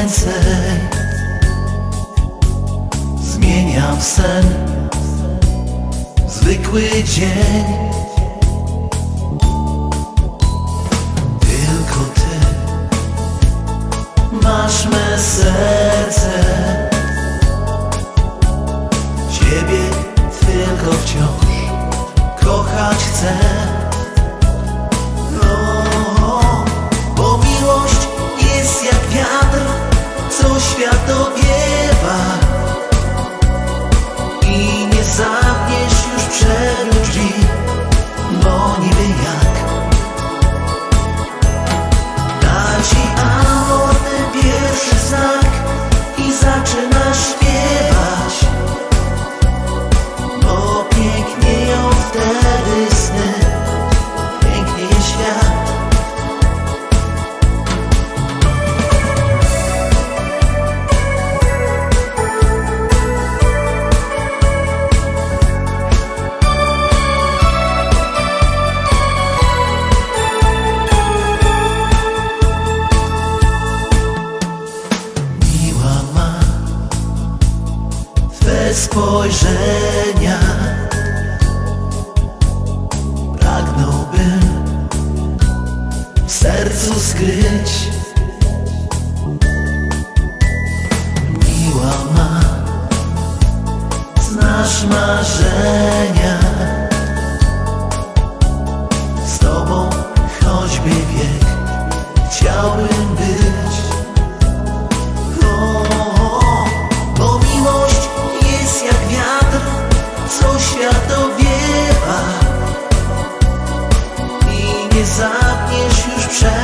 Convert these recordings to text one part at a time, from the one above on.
ręce. Zmieniam sen. Zwykły dzień. not Spojrzenia. Pragnąłbym w sercu skryć. Miła ma, znasz marzenia. zawsze.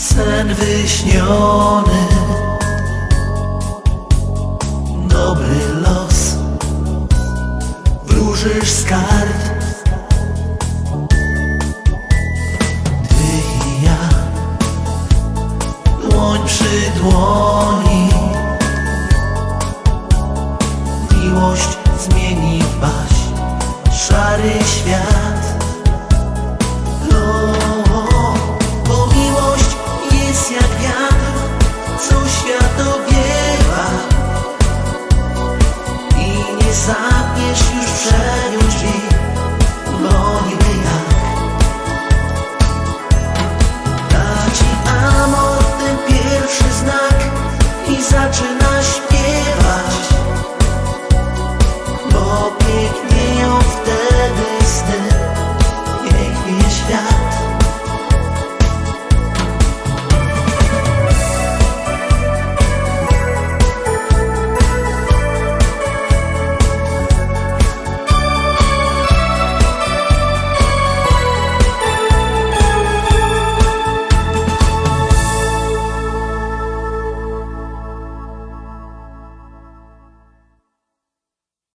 sen wyśniony. Dobry los. Wróżysz z kart. Ty i ja dłoń przy dłoni Miłość zmieni baś szary świat.